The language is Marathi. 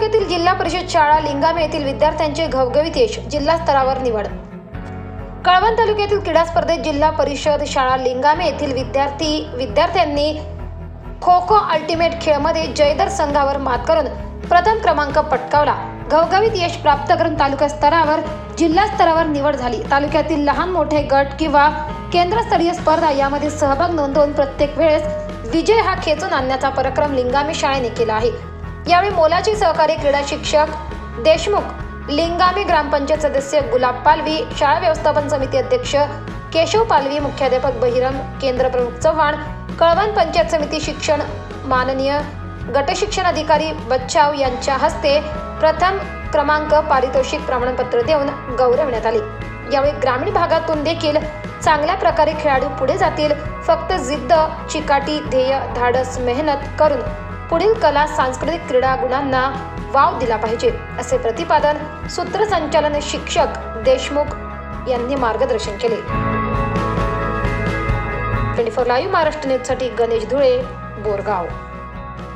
तालुक्यातील जिल्हा परिषद शाळा लिंगामे येथील विद्यार्थ्यांचे घवघवीत यश जिल्हा स्तरावर निवड. कळवण तालुक्यातील क्रीडा स्पर्धेत जिल्हा परिषद शाळा लिंगामे येथील विद्यार्थी विद्यार्थ्यांनी खो खो अल्टिमेट खेळमध्ये जयदर संघावर मात करून प्रथम क्रमांक पटकावला. घवघवीत यश प्राप्त करून तालुका स्तरावर जिल्हा स्तरावर निवड झाली. तालुक्यातील लहान मोठे गट किंवा केंद्रस्तरीय स्पर्धा यामध्ये सहभाग नोंदवून प्रत्येक वेळेस विजय हा खेचून आणण्याचा पराक्रम लिंगामी शाळेने केला आहे. यावेळी मोलाची सहकारी क्रीडा शिक्षक देशमुख लिंगामी ग्रामपंचायत सदस्य गुलाब पालवी शाळा व्यवस्थापन समिती अध्यक्ष केशव पालवी मुख्याध्यापक बहिरम केंद्र प्रमुख चव्हाण कळवण पंचायत समिती शिक्षण माननीय गटशिक्षण अधिकारी बच्चाव यांच्या हस्ते प्रथम क्रमांक पारितोषिक प्रमाणपत्र देऊन गौरवण्यात आले. यावेळी ग्रामीण भागातून देखील चांगल्या प्रकारे खेळाडू पुढे जातील फक्त जिद्द चिकाटी ध्येय धाडस मेहनत करून पुढील कला सांस्कृतिक क्रीडा गुणांना वाव दिला पाहिजे असे प्रतिपादन सूत्रसंचालन शिक्षक देशमुख यांनी मार्गदर्शन केले. ट्वेंटी फोर लाईव्ह महाराष्ट्र न्यूजसाठी गणेश धुळे बोरगाव.